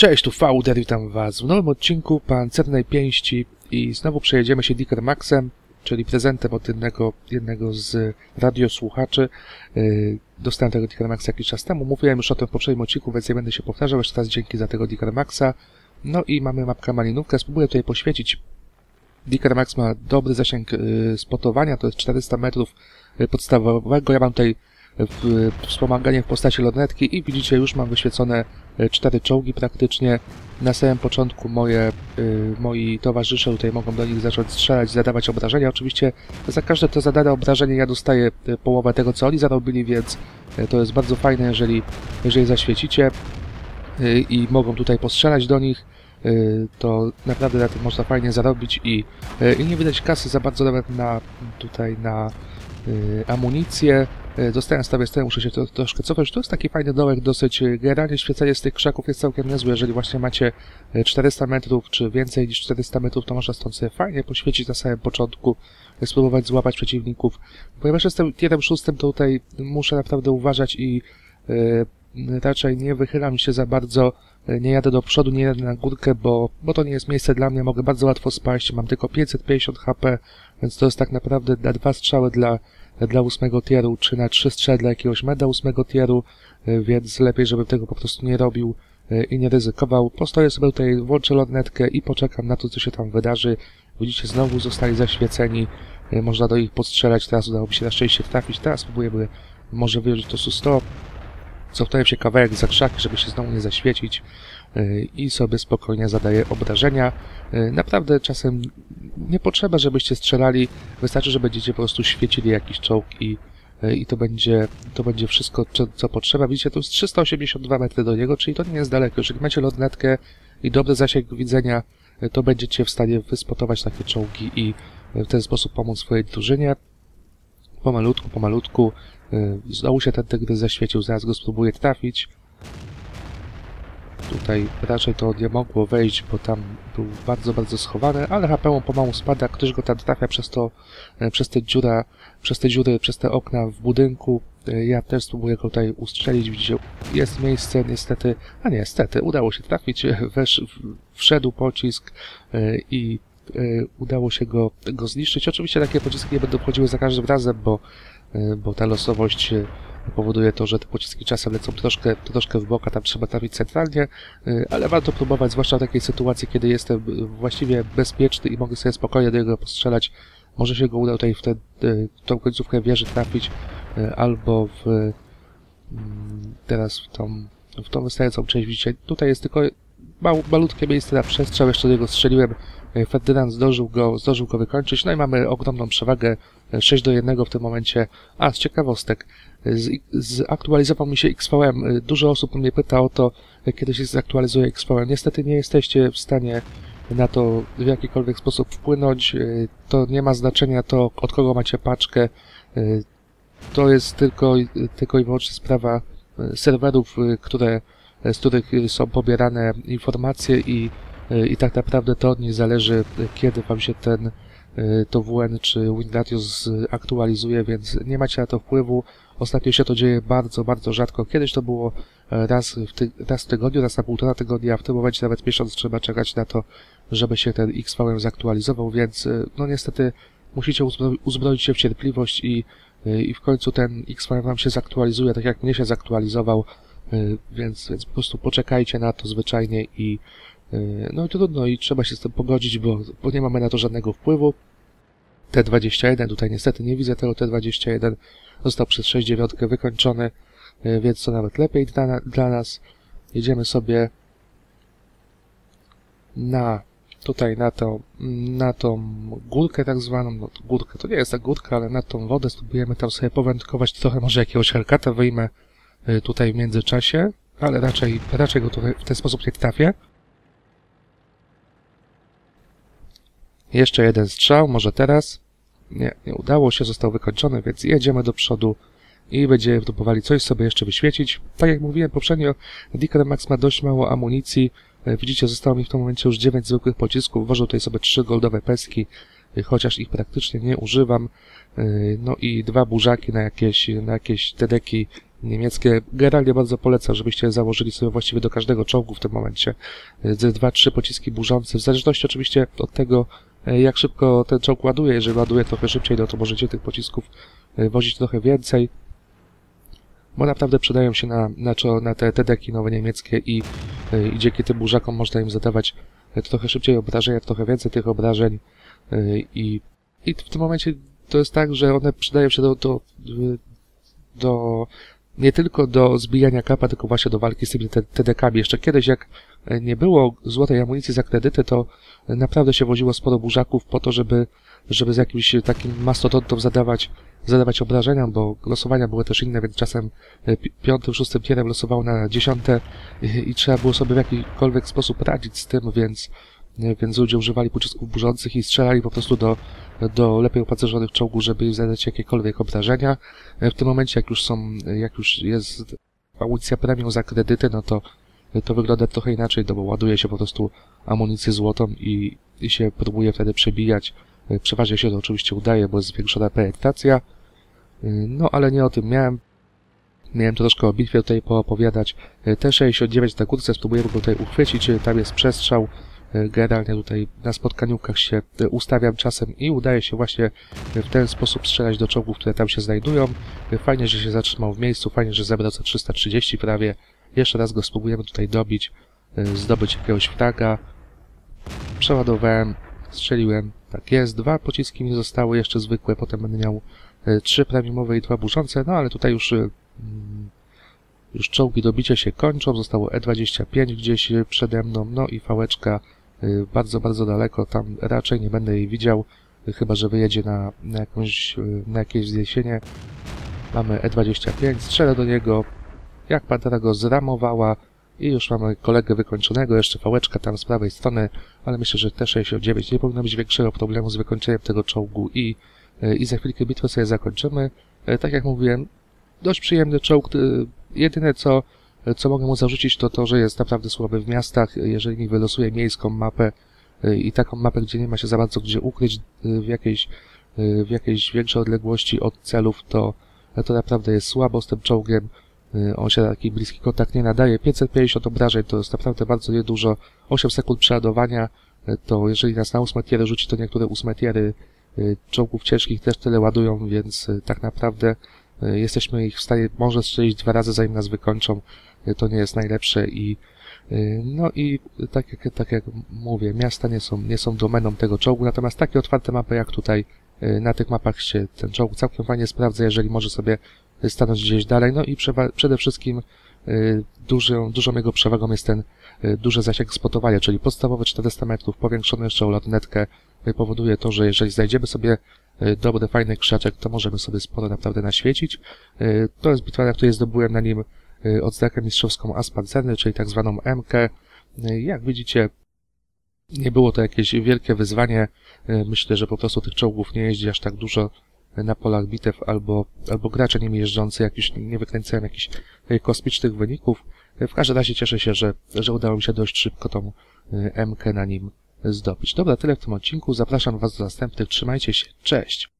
Cześć, tu Fauder, witam Was w nowym odcinku Pancernej Pięści i znowu przejedziemy się Dicker Maxem, czyli prezentem od jednego, jednego z radiosłuchaczy. Yy, Dostałem tego Dicker Maxa jakiś czas temu, mówiłem już o tym w poprzednim odcinku, więc nie będę się powtarzał, jeszcze raz dzięki za tego Dicker Maxa. No i mamy mapkę malinówkę, spróbuję tutaj poświecić. Dicker Max ma dobry zasięg yy, spotowania, to jest 400 metrów yy, podstawowego. Ja mam tutaj wspomaganie w postaci lornetki i widzicie, już mam wyświecone e, cztery czołgi praktycznie. Na samym początku moje, y, moi towarzysze tutaj mogą do nich zacząć strzelać, zadawać obrażenia. Oczywiście za każde to zadane obrażenie ja dostaję y, połowę tego, co oni zarobili, więc to jest bardzo fajne, jeżeli, jeżeli zaświecicie i mogą tutaj postrzelać do nich. To naprawdę na tym można fajnie zarobić i, i nie wydać kasy za bardzo nawet na tutaj na y, amunicję. Y, Dostałem stawię stronę, muszę się to, troszkę cofać. To jest taki fajny dołek, dosyć y, generalnie świecenie z tych krzaków jest całkiem niezłe. Jeżeli właśnie macie y, 400 metrów, czy więcej niż 400 metrów, to można stąd sobie fajnie poświecić na samym początku, spróbować złapać przeciwników. Ponieważ jestem tierem szóstym, to tutaj muszę naprawdę uważać i raczej nie wychylam się za bardzo, nie jadę do przodu, nie jadę na górkę, bo, bo to nie jest miejsce dla mnie, mogę bardzo łatwo spaść, mam tylko 550 HP, więc to jest tak naprawdę na dwa strzały dla, dla ósmego tieru, czy na trzy strzały dla jakiegoś meda ósmego tieru, y, więc lepiej, żebym tego po prostu nie robił y, i nie ryzykował. Postoję sobie tutaj, włączę lornetkę i poczekam na to, co się tam wydarzy. Widzicie, znowu zostali zaświeceni, y, można do nich postrzelać, teraz udało mi się na szczęście trafić, teraz spróbujemy może wyjąć to SU-100, cofnąłem się kawałek za krzaki, żeby się znowu nie zaświecić i sobie spokojnie zadaję obrażenia. Naprawdę czasem nie potrzeba, żebyście strzelali, wystarczy, że będziecie po prostu świecili jakiś czołg i, y, i to będzie, to będzie wszystko, co, co potrzeba. Widzicie, to jest 382 metry do niego, czyli to nie jest daleko. Jeżeli macie lornetkę i dobry zasięg widzenia, y, to będziecie w stanie wyspotować takie czołgi i y, w ten sposób pomóc swojej drużynie. Pomalutku, pomalutku. Znowu się ten tygrys zaświecił, zaraz go spróbuję trafić. Tutaj raczej to nie mogło wejść, bo tam był bardzo, bardzo schowany, ale HP mu pomału spada, ktoś go tam trafia przez to, e, przez te dziura, przez te dziury, przez te okna w budynku. E, Ja też spróbuję go tutaj ustrzelić, widzicie, jest miejsce, niestety, a nie, niestety, udało się trafić, wesz, wszedł pocisk e, i udało się go, go zniszczyć. Oczywiście takie pociski nie będą wchodziły za każdym razem, bo, bo ta losowość powoduje to, że te pociski czasem lecą troszkę, troszkę w bok, a tam trzeba trafić centralnie, y, ale warto próbować, zwłaszcza w takiej sytuacji, kiedy jestem y, właściwie bezpieczny i mogę sobie spokojnie do niego postrzelać. Może się go uda tutaj w, tę, y, tą końcówkę wieży trafić, albo w mm, teraz w tą, w tą wystającą część widzicie. Tutaj jest tylko mał, malutkie miejsce na przestrzał, jeszcze do niego strzeliłem. Ferdynand zdążył go, zdążył go wykończyć, no i mamy ogromną przewagę, y, 6 do 1 w tym momencie. A, z ciekawostek, zaktualizował mi się XVM. Dużo osób mnie pyta o to, kiedy się zaktualizuje XVM. Niestety nie jesteście w stanie na to w jakikolwiek sposób wpłynąć. Y, To nie ma znaczenia to, od kogo macie paczkę. Y, To jest tylko, tylko i wyłącznie sprawa y, serwerów, które, z których są pobierane informacje i, i tak naprawdę to od nich zależy, kiedy wam się ten to WN czy Winratios aktualizuje, więc nie macie na to wpływu. Ostatnio się to dzieje bardzo, bardzo rzadko. Kiedyś to było e, raz w, ty raz w tygodniu, raz na półtora tygodnia, a w tym momencie nawet miesiąc trzeba czekać na to, żeby się ten XVM zaktualizował, więc e, no niestety musicie uzbro uzbroić się w cierpliwość i, e, i w końcu ten XVM wam się zaktualizuje, tak jak mnie się zaktualizował, więc, więc po prostu poczekajcie na to zwyczajnie i no i trudno i trzeba się z tym pogodzić, bo, bo nie mamy na to żadnego wpływu. T21, tutaj niestety nie widzę tego T21, został przez 6.9 wykończony, y, więc to nawet lepiej dla, dla nas. Jedziemy sobie na tutaj na tą, na tą górkę tak zwaną, no górkę, to nie jest ta górka, ale na tą wodę spróbujemy tam sobie powędkować trochę, może jakiegoś helkata wyjmę y, tutaj w międzyczasie, ale raczej, raczej go w ten sposób nie trafię. Jeszcze jeden strzał, może teraz. Nie, nie udało się, został wykończony, więc jedziemy do przodu i będziemy próbowali coś sobie jeszcze wyświecić. Tak jak mówiłem poprzednio, Dicker Max ma dość mało amunicji. E, Widzicie, zostało mi w tym momencie już 9 zwykłych pocisków. Włożył tutaj sobie 3 goldowe peski, e, chociaż ich praktycznie nie używam. E, No i dwa burzaki na jakieś, na jakieś tedeki niemieckie. Generalnie bardzo polecam, żebyście założyli sobie właściwie do każdego czołgu w tym momencie dwa, trzy pociski burzące, w zależności oczywiście od tego, jak szybko ten czołg ładuje. Jeżeli ładuje trochę szybciej, no to możecie tych pocisków wozić trochę więcej bo naprawdę przydają się na, na, na te, te deki nowe niemieckie i, i dzięki tym burzakom można im zadawać trochę szybciej obrażenia, trochę więcej tych obrażeń i, i w tym momencie to jest tak, że one przydają się do, do, do nie tylko do zbijania kapa, tylko właśnie do walki z tymi TDK-ami. Jeszcze kiedyś, jak nie było złotej amunicji za kredyty, to naprawdę się woziło sporo burzaków po to, żeby, żeby z jakimś takim mastodontom zadawać, zadawać obrażenia, bo losowania były też inne, więc czasem piątym, szóstym tierem losowało na dziesiąte i, i trzeba było sobie w jakikolwiek sposób radzić z tym, więc więc ludzie używali pocisków burzących i strzelali po prostu do, do lepiej opancerzonych czołgów, żeby im zadać jakiekolwiek obrażenia. W tym momencie, jak już są, jak już jest amunicja premium za kredyty, no to to wygląda trochę inaczej, no bo ładuje się po prostu amunicję złotą i, i się próbuje wtedy przebijać. Przeważnie się to oczywiście udaje, bo jest zwiększona penetracja. No, ale nie o tym miałem. Miałem troszkę o bitwie tutaj poopowiadać. T-69 na górce, spróbujemy go tutaj uchwycić, tam jest przestrzał. Generalnie tutaj na spotkaniówkach się ustawiam czasem i udaje się właśnie w ten sposób strzelać do czołgów, które tam się znajdują. Fajnie, że się zatrzymał w miejscu, fajnie, że zebrał za 330 prawie. Jeszcze raz go spróbujemy tutaj dobić, zdobyć jakiegoś fraga. Przeładowałem, strzeliłem. Tak jest, dwa pociski mi zostały, jeszcze zwykłe, potem będę miał trzy premiumowe i dwa burzące, no ale tutaj już już czołgi do bicia się kończą, zostało E25 gdzieś przede mną, no i fałeczka bardzo, bardzo daleko, tam raczej nie będę jej widział, y, chyba że wyjedzie na, na, jakąś, y, na jakieś zniesienie. Mamy E25, strzelę do niego, jak Pantera go zramowała i już mamy kolegę wykończonego, jeszcze fałeczka tam z prawej strony, ale myślę, że T69 nie powinno być większego problemu z wykończeniem tego czołgu i, i za chwilkę bitwę sobie zakończymy. Tak jak mówiłem, dość przyjemny czołg, jedyne co co mogę mu zarzucić, to to, że jest naprawdę słaby w miastach. Jeżeli mi wylosuje miejską mapę y, i taką mapę, gdzie nie ma się za bardzo gdzie ukryć w jakiejś, w jakiejś większej odległości od celów, to, to naprawdę jest słabo z tym czołgiem. On się taki bliski kontakt nie nadaje. 550 obrażeń to jest naprawdę bardzo niedużo. 8 sekund przeładowania to jeżeli nas na 8 tiery rzuci, to niektóre 8 tiery czołgów ciężkich też tyle ładują, więc tak naprawdę jesteśmy ich w stanie może strzelić dwa razy zanim nas wykończą to nie jest najlepsze i y, no i tak jak, tak jak mówię, miasta nie są, nie są domeną tego czołgu, natomiast takie otwarte mapy jak tutaj, y, na tych mapach się ten czołg całkiem fajnie sprawdza, jeżeli może sobie stanąć gdzieś dalej, no i przede wszystkim y, dużą, dużą jego przewagą jest ten duży zasięg spotowania, czyli podstawowe 400 metrów, powiększony jeszcze o lotnetkę, powoduje to, że jeżeli znajdziemy sobie dobry, fajny krzaczek, to możemy sobie sporo naprawdę naświecić. To jest bitwa, na której zdobyłem na nim odznakę mistrzowską Aspancerny, czyli tak zwaną MK. Y, jak widzicie, nie było to jakieś wielkie wyzwanie. Y, myślę, że po prostu tych czołgów nie jeździ aż tak dużo na polach bitew, albo, albo gracze nimi jeżdżący jak już nie wykręcają jakichś kosmicznych wyników. W każdym razie cieszę się, że, że udało mi się dość szybko tą MK na nim zdobyć. Dobra, tyle w tym odcinku. Zapraszam Was do następnych. Trzymajcie się. Cześć!